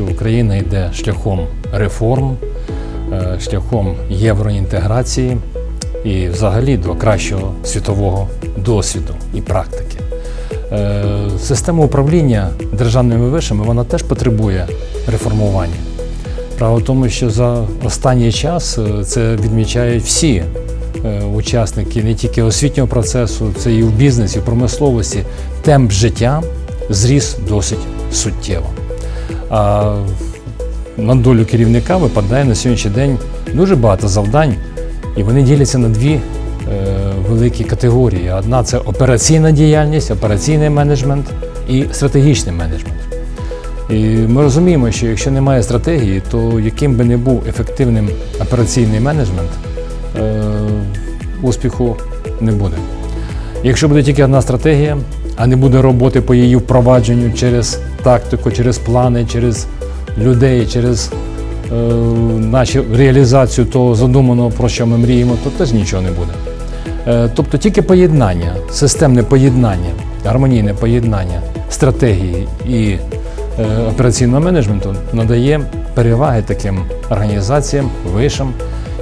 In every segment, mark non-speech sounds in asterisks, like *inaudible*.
що Україна йде шляхом реформ, е, шляхом євроінтеграції і взагалі до кращого світового досвіду і практики. Е, Система управління державними вишами вона теж потребує реформування. Справа в тому, що за останній час е, це відмічають всі учасники не тільки освітнього процесу, це і в бізнесі, в промисловості. Темп життя зріс досить суттєво. А на долю керівника випадає на сьогоднішній день дуже багато завдань, і вони діляться на дві е, великі категорії. Одна це операційна діяльність, операційний менеджмент і стратегічний менеджмент. І ми розуміємо, що якщо немає стратегії, то яким би не був ефективним операційний менеджмент, е, успіху не буде. Якщо буде тільки одна стратегія, а не буде роботи по її впровадженню через тактику, через плани, через людей, через е, наші реалізацію того задуманого, про що ми мріємо, то теж нічого не буде. Е, тобто тільки поєднання, системне поєднання, гармонійне поєднання стратегії і е, операційного менеджменту надає переваги таким організаціям, вишам.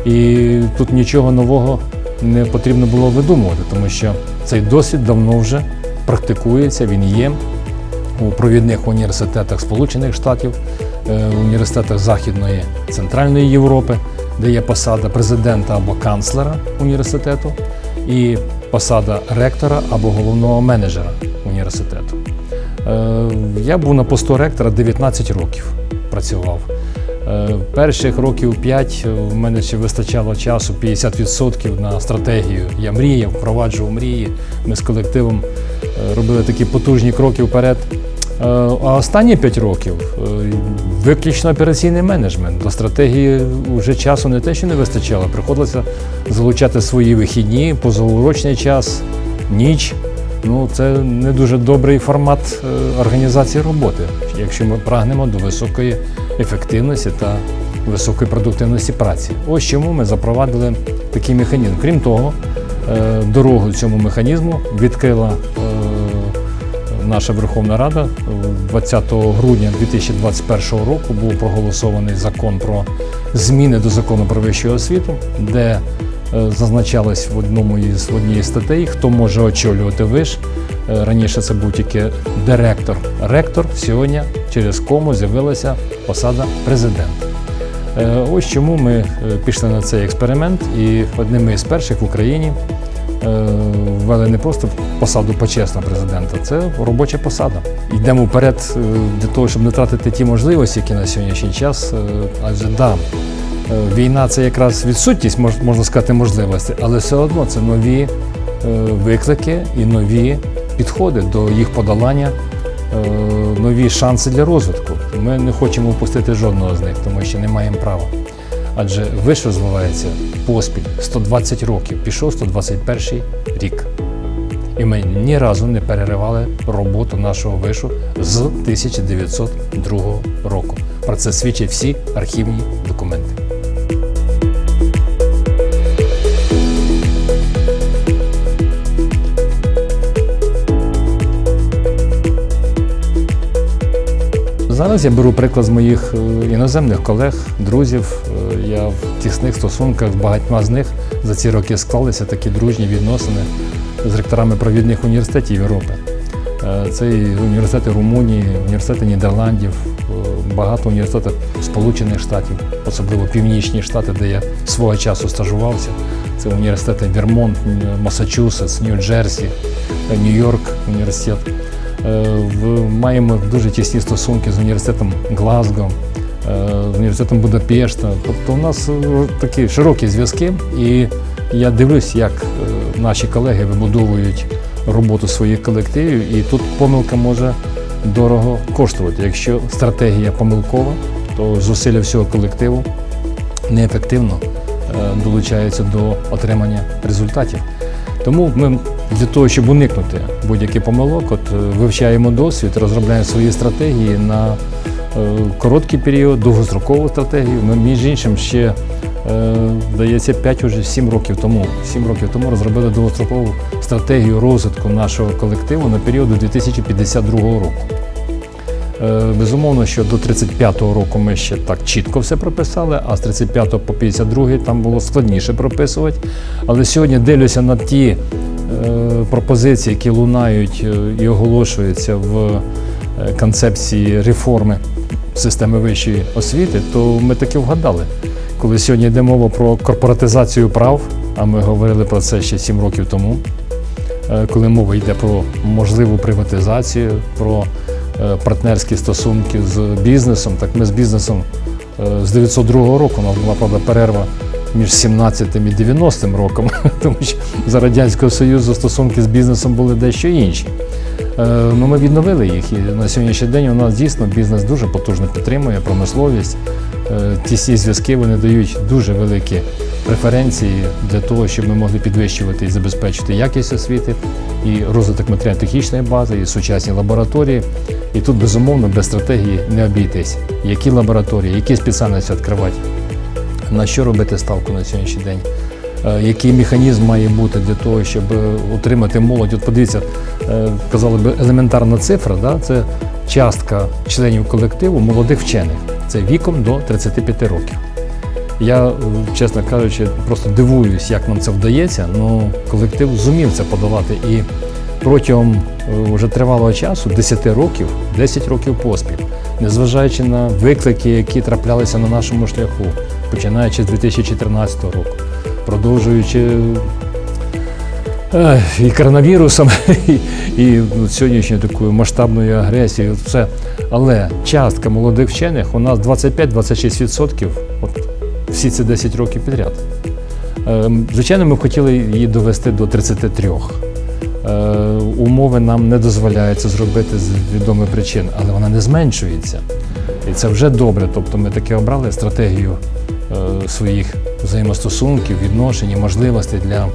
І тут нічого нового не потрібно було видумувати, тому що цей досвід давно вже практикується, він є у провідних університетах Сполучених Штатів, е, університетах Західної Центральної Європи, де є посада президента або канцлера університету, і посада ректора або головного менеджера університету. Е, Я був на посту ректора 19 років працював. Е, Перших років 5 в мене ще вистачало часу 50% на стратегію. Я мріяв, впроваджував мрії. Ми з колективом робили такі потужні кроки вперед. Е, А останні 5 років е, виключно операційний менеджмент. До стратегії вже часу не те, що не вистачало. Приходилося залучати свої вихідні, позаурочний час, ніч. Ну, це не дуже добрий формат е, організації роботи, якщо ми прагнемо до високої ефективності та високої продуктивності праці. Ось чому ми запровадили такий механізм. Крім того, дорогу цьому механізму відкрила наша Верховна Рада. 20 грудня 2021 року був проголосований закон про зміни до закону про вищу освіту, де е, зазначалось в одному із в одній статей, хто може очолювати виш. Е, Раніше це був тільки директор, ректор. Сьогодні через кому з'явилася посада президента. Е, Ось чому ми е, пішли на цей експеримент, і одними із перших в Україні е, ввели не просто посаду почесного президента, це робоча посада. Йдемо вперед е, для того, щоб не тратити ті можливості, які на сьогоднішній час. е, Адже да, е, війна це якраз відсутність, мож- можна сказати, можливості, але все одно це нові виклики і нові підходи до їх подолання, нові шанси для розвитку. Ми не хочемо впустити жодного з них, тому що не маємо права. Адже виш розвивається поспіль 120 років, пішов 121 рік. І ми ні разу не переривали роботу нашого вишу з 1902 року. Про це свідчать всі архівні документи. Зараз я беру приклад з моїх е, іноземних колег, друзів. Е, Я в тісних стосунках з багатьма з них за ці роки склалися такі дружні відносини з ректорами провідних університетів Європи. Е, Це і університети Румунії, університети Нідерландів, е, багато університетів Сполучених Штатів, особливо північні штати, де я свого часу стажувався. Це університети Вермонт, Масачусетс, Нью-Джерсі, е, Нью-Йорк університет. Маємо дуже тісні стосунки з університетом Глазго, з університетом Будапешта. Тобто у нас такі широкі зв'язки, і я дивлюсь, як е, наші колеги вибудовують роботу своїх колективів, і тут помилка може дорого коштувати. Якщо стратегія помилкова, то зусилля всього колективу неефективно е, долучаються до отримання результатів. Тому ми для того, щоб уникнути будь-яких помилок, от е, вивчаємо досвід, розробляємо свої стратегії на короткий період, довгострокову стратегію. Ми, між іншим, ще здається, 5 уже 7 років тому. 7 років тому розробили довгострокову стратегію розвитку нашого колективу на період до 2052 року. Е, Безумовно, що до 35-го року ми ще так чітко все прописали, а з 35 по 52 там було складніше прописувати. Але сьогодні дивлюся на ті е, пропозиції, які лунають е, і оголошуються в е, концепції реформи системи вищої освіти, то ми таки вгадали. Коли сьогодні йде мова про корпоратизацію прав, а ми говорили про це ще 7 rokів тому, е, коли мова йде про можливу приватизацію, про е, партнерські стосунки з бізнесом, так ми з бізнесом е, з 902 року, у нас була правда перерва між 17 і 90 роком, *laughs* тому що за Радянського Союзу стосунки з бізнесом були дещо інші. Ну, ми відновили їх і на сьогоднішній день у нас дійсно бізнес дуже потужно підтримує промисловість. Е, Ті всі зв'язки вони дають дуже великі преференції для того, щоб ми могли підвищувати і забезпечити якість освіти, і розвиток матеріально-технічної бази, і сучасні лабораторії. І тут безумовно без стратегії не обійтись. Які лабораторії, які спеціальності відкривати, на що робити ставку на сьогоднішній день. Е, Який механізм має бути для того, щоб е, утримати молодь? От подивіться, казали би, елементарна цифра, да? це частка членів колективу молодих вчених. Це віком до 35 років. Я, е, чесно кажучи, просто дивуюсь, як нам це вдається. Ну, колектив зумів це подолати. І протягом е, вже тривалого часу, 10 років, 10 років поспіль, незважаючи на виклики, які траплялися на нашому шляху, починаючи з 2014 року, продовжуючи е, і коронавірусом, *laughs* і, і сьогоднішньою такою масштабною агресією. Все. Але частка молодих вчених у нас 25-26%. От всі ці 10 років підряд. Е, Звичайно, ми б хотіли її довести до 33. Е, Умови нам не дозволяють це зробити з відомих причин, але вона не зменшується. І це вже добре. Тобто ми таки обрали стратегію е, своїх взаємостосунків, відношень і можливостей для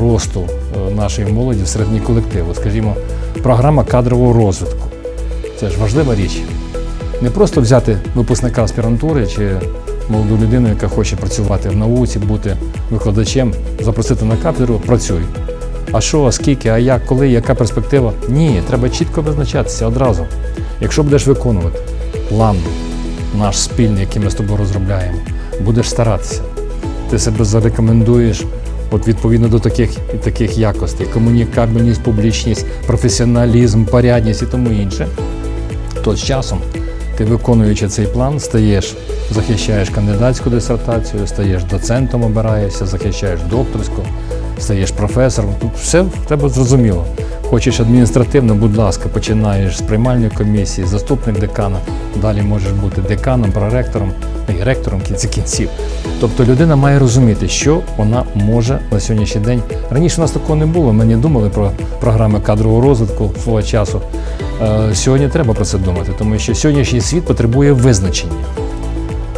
росту е, нашої молоді всередині колективу. Скажімо, програма кадрового розвитку. Це ж важлива річ. Не просто взяти випускника аспірантури чи молоду людину, яка хоче працювати в науці, бути викладачем, запросити на кафедру, працюй. А що, скільки, а як, коли, яка перспектива? Ні, треба чітко визначатися одразу. Якщо будеш виконувати план наш спільний, який ми з тобою розробляємо, будеш старатися, ти себе зарекомендуєш от відповідно до таких, таких якостей: комунікабельність, публічність, професіоналізм, порядність і тому інше, то з часом ти, виконуючи цей план, стаєш, захищаєш кандидатську дисертацію, стаєш доцентом, обираєшся, захищаєш докторську, стаєш професором. Тут все в тебе зрозуміло. Хочеш адміністративно, будь ласка, починаєш з приймальної комісії, заступник декана, далі можеш бути деканом, проректором і ректором кінці кінців. Тобто людина має розуміти, що вона може на сьогоднішній день. Раніше у нас такого не було. Ми не думали про програми кадрового розвитку свого часу. Е, Сьогодні треба про це думати, тому що сьогоднішній світ потребує визначення.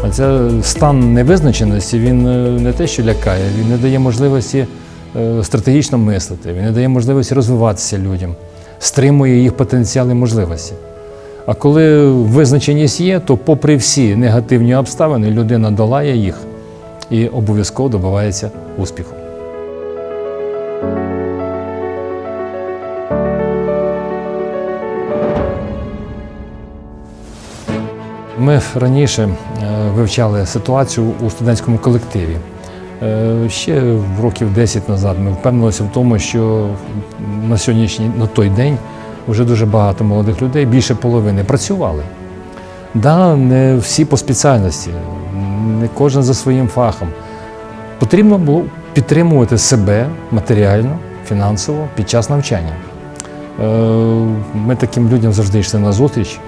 А це стан невизначеності він е, не те, що лякає, він не дає можливості стратегічно мислити, він не дає можливості розвиватися людям, стримує їх потенціал і можливості. А коли визначеність є, то попри всі негативні обставини людина долає їх і обов'язково добивається успіху. Ми раніше е, вивчали ситуацію у студентському колективі. Е, Ще років 10 назад ми впевнилися в тому, що на сьогоднішній на той день вже дуже багато молодих людей, більше половини, працювали. Да, не всі по спеціальності, не кожен за своїм фахом. Потрібно було підтримувати себе матеріально, фінансово під час навчання. Е, Ми таким людям завжди йшли на зустріч.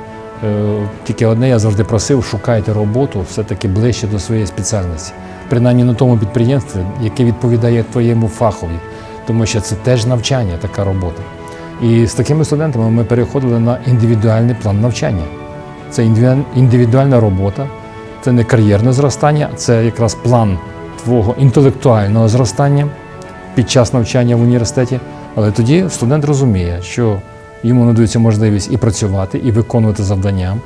Е, Тільки одне я завжди просив, шукайте роботу все-таки ближче до своєї спеціальності. Принаймні на тому підприємстві, яке відповідає твоєму фахові, тому що це теж навчання, така робота. І з такими студентами ми переходили на індивідуальний план навчання. Це індивідуальна робота, це не кар'єрне зростання, це якраз план твого інтелектуального зростання під час навчання в університеті. Але тоді студент розуміє, що йому надається можливість і працювати, і виконувати завдання,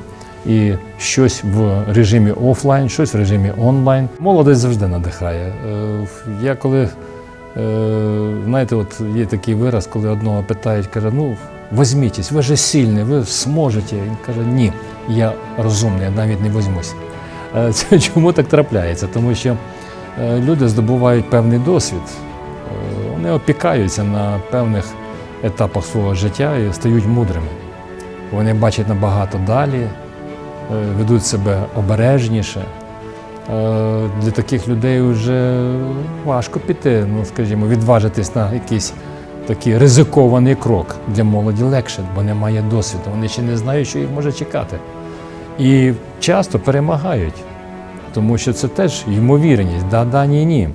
і щось в режимі офлайн, щось в режимі онлайн. Молодість завжди надихає. Е, Я коли, е, знаєте, от є такий вираз, коли одного питають, каже, ну возьмітесь, ви же сильний, ви зможете. Він каже, ні, я розумний, я навіть не возьмусь. Е, *laughs* Це чому так трапляється? Тому що люди здобувають певний досвід, вони опікаються на певних етапах свого життя і стають мудрими. Вони бачать набагато далі, ведуть себе обережніше. Е, Для таких людей вже важко піти, ну скажімо, відважитись на якийсь такий ризикований крок. Для молоді легше, бо немає досвіду. Вони ще не знають, що їх може чекати. І часто перемагають, тому що це теж ймовірність, да, да, ні, ні.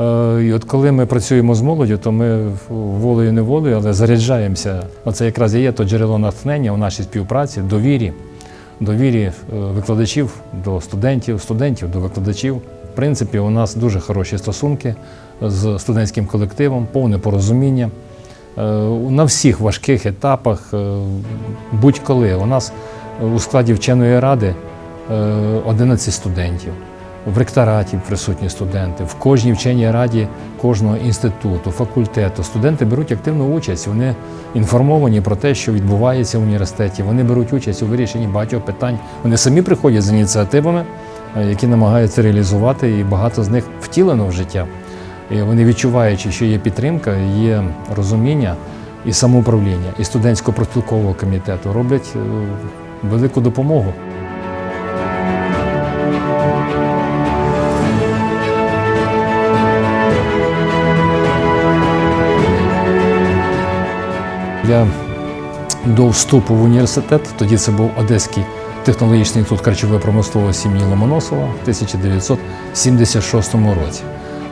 Е, І от коли ми працюємо з молоддю, то ми волею не волею, але заряджаємося. Оце якраз і є то джерело натхнення у нашій співпраці, довірі, довірі е, викладачів до студентів, студентів до викладачів. В принципі, у нас дуже хороші стосунки з студентським колективом, повне порозуміння. Е, На всіх важких етапах, е, будь-коли. У нас у складі вченої ради е, 11 студентів. В ректораті присутні студенти, в кожній вченій раді кожного інституту, факультету. Студенти беруть активну участь. Вони інформовані про те, що відбувається в університеті. Вони беруть участь у вирішенні багатьох питань. Вони самі приходять з ініціативами, е, які намагаються реалізувати, і багато з них втілено в життя. І вони відчуваючи, що є підтримка, є розуміння і самоуправління, і студентського профспілкового комітету роблять е, велику допомогу. Я до вступу в університет, тоді це був Одеський технологічний інститут харчової промисловості імені Ломоносова в 1976 році.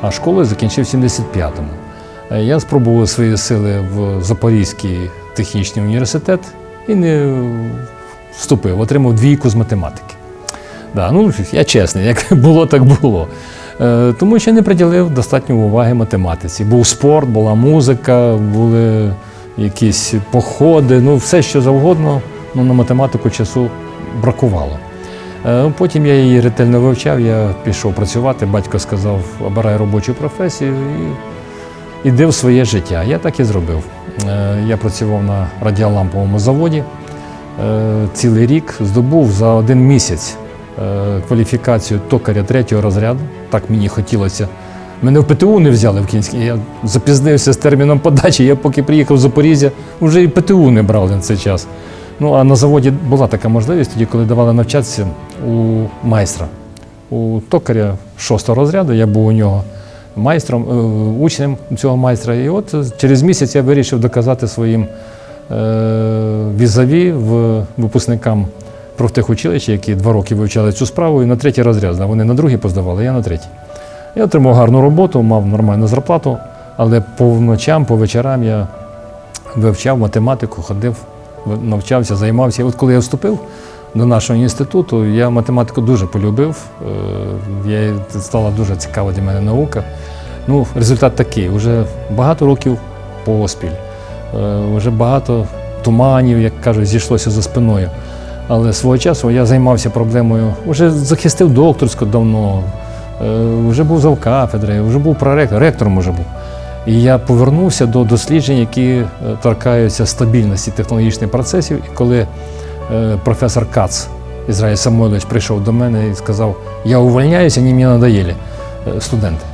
А школу закінчив в 75-му. Е, Я спробував свої сили в Запорізький технічний університет і не вступив, отримав двійку з математики. Да, ну, я чесний, як *laughs* було, так було. Е, Тому що не приділив достатньо уваги математиці. Був спорт, була музика, були якісь походи, ну все що завгодно, ну на математику часу бракувало. Е, Потім я її ретельно вивчав, я пішов працювати. Батько сказав, обирай робочу професію і іди в своє життя. Я так і зробив. Е, Я працював на радіоламповому заводі е, цілий рік, здобув за один місяць кваліфікацію токаря третього розряду. Так мені хотілося. Мене в ПТУ не взяли в Кінській. Я запізнився з терміном подачі. Я поки приїхав в Запоріжжя, вже і ПТУ не брали на цей час. Ну а на заводі була така можливість, тоді, коли давали навчатися у майстра. У токаря шостого розряду, я був у нього майстром, е, учнем цього майстра. І от через місяць я вирішив доказати своїм е, візаві випускникам профтехучилища, які два роки вивчали цю справу, і на третій розряд. Вони на другий поздавали, я на третій. Я отримав гарну роботу, мав нормальну зарплату, але по ночам, по вечорам я вивчав математику, ходив, навчався, займався. І от коли я вступив до нашого інституту, я математику дуже полюбив. Е, Я, стала дуже цікава для мене наука. Ну, результат такий. Уже багато років поспіль, е, вже багато туманів, як кажуть, зійшлося за спиною. Але свого часу я займався проблемою, вже захистив докторську давно, е, вже був завкафедри, вже був проректор, ректором вже був. І я повернувся до досліджень, які е, торкаються стабільності технологічних процесів. І коли е, професор Кац Ізраїль Самойлович прийшов до мене і сказав, я увольняюся, вони мені надоїли е, студенти.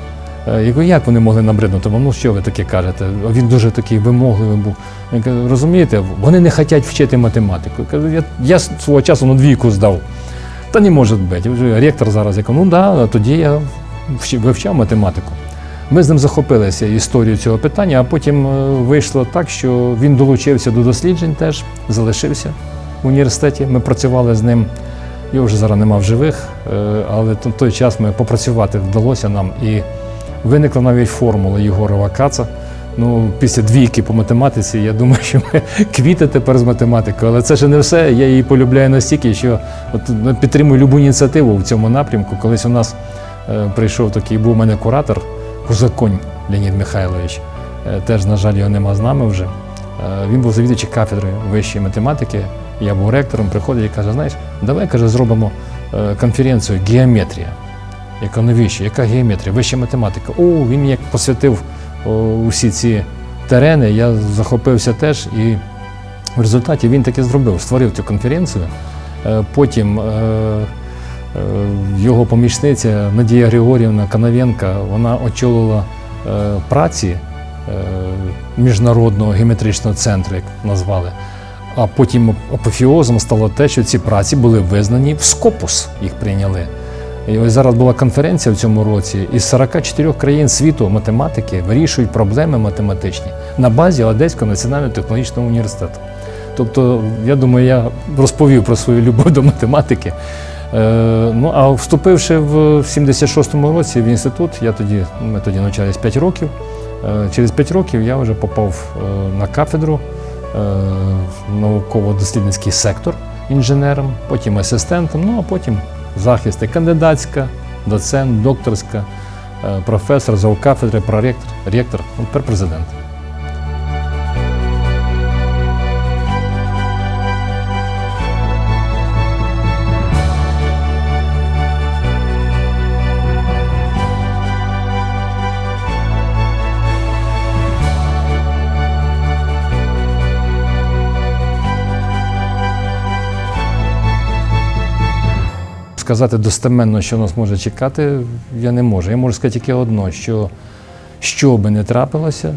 Е, Я кажу, як вони могли набриднути? Ну що ви таке кажете? Він дуже такий вимогливий був. Він каже, розумієте, вони не хочуть вчити математику. Кажу, я, я свого часу на двійку здав. Та не може бути. Ректор зараз я ну да, тоді я вивчав математику. Ми з ним захопилися історією цього питання, а потім е, вийшло так, що він долучився до досліджень теж, залишився в університеті. Ми працювали з ним. Його вже зараз нема в живих, е, але в той час ми попрацювати вдалося нам. І виникла навіть формула Єгорова Каца. Ну, після двійки по математиці, я думаю, що ми квіти тепер з математикою. Але це ж не все. Я її полюбляю настільки, що от, ну, підтримую любу ініціативу в цьому напрямку. Колись у нас е, прийшов такий, був у мене куратор, Кузаконь Леонід Михайлович. Е, теж, на жаль, його нема з нами вже. Е, він був завідувачем кафедри вищої математики. Я був ректором, приходить і каже: знаєш, давай каже, зробимо е, конференцію геометрія. Я кажу, навіщо? Яка геометрія? Вища математика. О, він як посвятив усі ці терени. Я захопився теж і В результаті він таки зробив, створив цю конференцію. Е, Потім е, е, його помічниця Надія Григорівна Канавенка вона очолила праці міжнародного геометричного центру, як назвали. А потім апофіозом стало те, що ці праці були визнані в Скопус, їх прийняли. І ось зараз була конференція в цьому році, із 44 країн світу математики вирішують проблеми математичні на базі Одеського національного технологічного університету. Тобто, я думаю, я розповів про свою любов до математики. Е, ну, а вступивши в 76-му році в інститут, я тоді, ми тоді навчались 5 років. Е, через 5 років я вже попав е, на кафедру в науково-дослідницький сектор інженером, потім асистентом, ну а потім захист, кандидатська, доцент, докторська, е, професор, завкафедри, проректор, ректор, ну, тепер президент. Сказати достеменно, що нас може чекати, я не можу. Я можу сказати тільки одно, що що би не трапилося,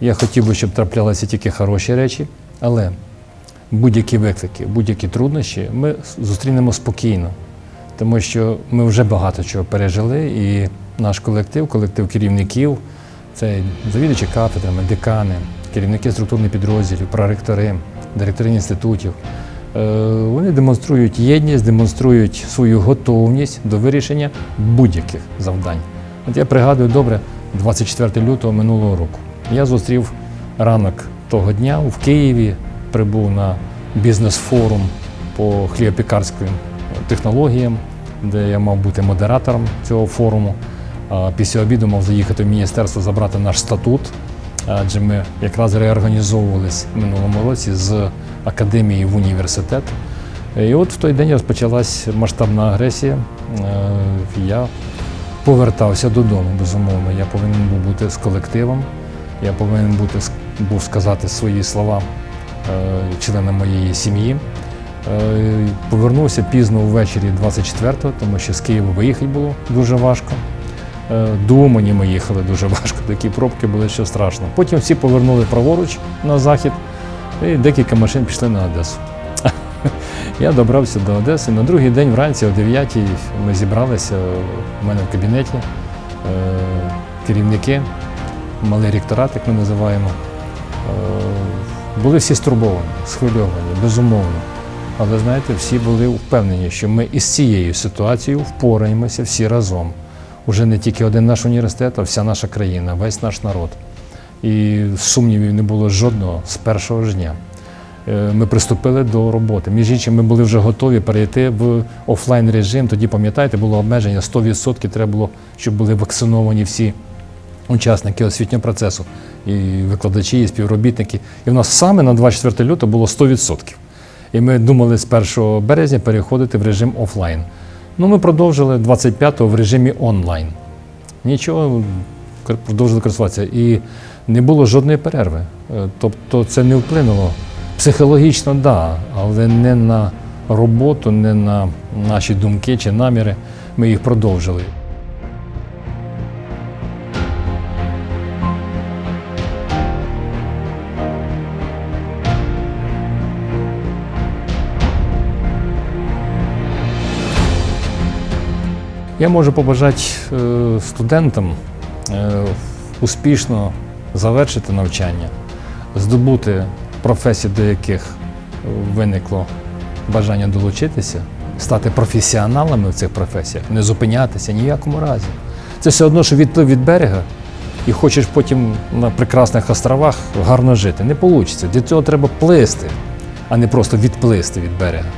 я хотів би, щоб траплялися тільки хороші речі, але будь-які виклики, будь-які труднощі ми зустрінемо спокійно, тому що ми вже багато чого пережили, і наш колектив, колектив керівників, це завідувачі кафедрами, декани, керівники структурних підрозділів, проректори, директори інститутів. Е, Вони демонструють єдність, демонструють свою готовність до вирішення будь-яких завдань. От я пригадую добре 24 лютого минулого року. Я зустрів ранок того дня в Києві, прибув на бізнес-форум по хлібопікарським технологіям, де я мав бути модератором цього форуму. Після обіду мав заїхати в міністерство забрати наш статут, адже ми якраз реорганізовувались в минулому році з академії в університет. І от в той день розпочалась масштабна агресія. Е, Я повертався додому, безумовно. Я повинен був бути з колективом. Я повинен бути був сказати свої слова е, членам моєї сім'ї. Е, Повернувся пізно ввечері 24-го, тому що з Києва виїхати було дуже важко. До Умані ми їхали дуже *laughs* важко, такі пробки були, що страшно. Потім всі повернули праворуч на захід, і декілька машин пішли на Одесу. *laughs* Я добрався до Одеси. На другий день вранці о 9 ми зібралися у мене в кабінеті. Е, Керівники, малий ректорат, як ми називаємо. Е, Були всі стурбовані, схвильовані, безумовно. Але знаєте, всі були впевнені, що ми із цією ситуацією впораємося всі разом. Уже не тільки один наш університет, а вся наша країна, весь наш народ. І сумнівів не було жодного з першого ж дня. Е, Ми приступили до роботи. Між іншим, ми були вже готові перейти в офлайн режим. Тоді, пам'ятаєте, було обмеження 100%. Треба було, щоб були вакциновані всі учасники освітнього процесу, і викладачі, і співробітники. І в нас саме на 24 лютого було 100%. І ми думали з 1 березня переходити в режим офлайн. Ну, ми продовжили 25-го в режимі онлайн. Нічого, продовжили користуватися. І не було жодної перерви. Е, Тобто це не вплинуло. Психологічно, так, да, але не на роботу, не на наші думки чи наміри. Ми їх продовжили. Я можу побажати е, студентам е, успішно завершити навчання, здобути професії, до яких виникло бажання долучитися, стати професіоналами в цих професіях, не зупинятися ні в якому разі. Це все одно, що відплив від берега і хочеш потім на прекрасних островах гарно жити. Не вийде. Для цього треба плисти, а не просто відплисти від берега.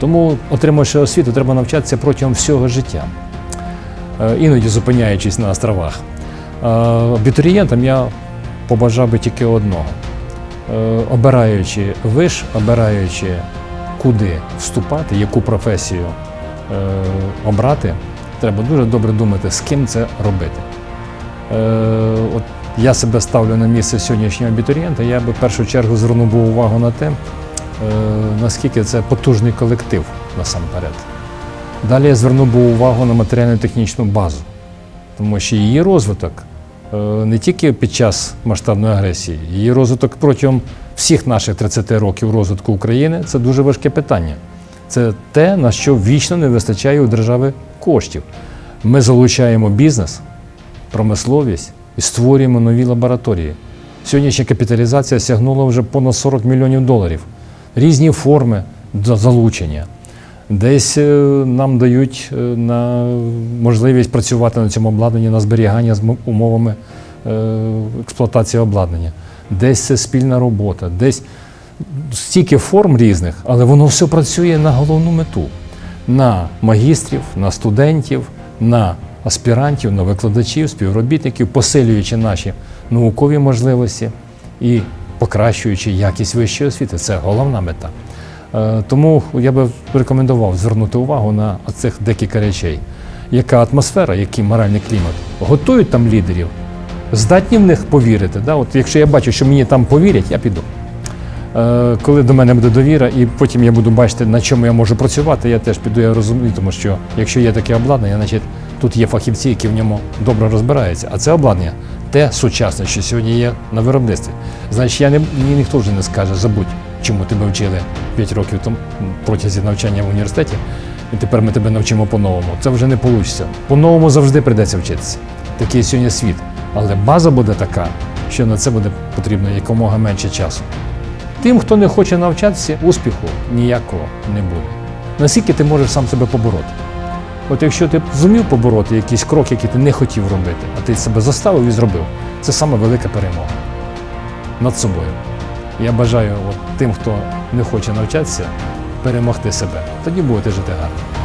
Тому, отримавши освіту, треба навчатися протягом всього життя е, іноді зупиняючись на островах. Е, Абітурієнтам я побажав би тільки одного. Е, Обираючи виш, обираючи куди вступати, яку професію е, обрати, треба дуже добре думати, з ким це робити. Е, От я себе ставлю на місце сьогоднішнього абітурієнта, я би в першу чергу звернув би увагу на те, наскільки це потужний колектив насамперед. Далі я звернув би увагу на матеріально-технічну базу, тому що її розвиток не тільки під час масштабної агресії, її розвиток протягом всіх наших 30 років розвитку України це дуже важке питання. Це те, на що вічно не вистачає у держави коштів. Ми залучаємо бізнес, промисловість і створюємо нові лабораторії. Сьогоднішня капіталізація сягнула вже понад 40 мільйонів доларів. Різні форми залучення. Десь е, нам дають е, на можливість працювати на цьому обладнанні на зберігання з умовами е, експлуатації обладнання. Десь це спільна робота, десь стільки форм різних, але воно все працює на головну мету: на магістрів, на студентів, на аспірантів, на викладачів, співробітників, посилюючи наші наукові можливості і покращуючи якість вищої освіти. Це головна мета. Е, Тому я би рекомендував звернути увагу на цих декілька речей. Яка атмосфера, який моральний клімат? Готують там лідерів, здатні в них повірити. Да? От якщо я бачу, що мені там повірять, я піду. Е, Коли до мене буде довіра, і потім я буду бачити, на чому я можу працювати, я теж піду, я розумію, тому що якщо є таке обладнання, значить тут є фахівці, які в ньому добре розбираються. А це обладнання те сучасне, що сьогодні є на виробництві. Значить, я не, мені ніхто вже не скаже, забудь, чому тебе вчили 5 років тому протязі навчання в університеті, і тепер ми тебе навчимо по-новому. Це вже не вийде. По-новому завжди прийдеться вчитися. Такий сьогодні світ. Але база буде така, що на це буде потрібно якомога менше часу. Тим, хто не хоче навчатися, успіху ніякого не буде. Наскільки ти можеш сам себе побороти? От якщо ти зумів побороти якийсь крок, який ти не хотів робити, а ти себе заставив і зробив, це саме велика перемога над собою. Я бажаю от, тим, хто не хоче навчатися, перемогти себе. Тоді будете жити гарно.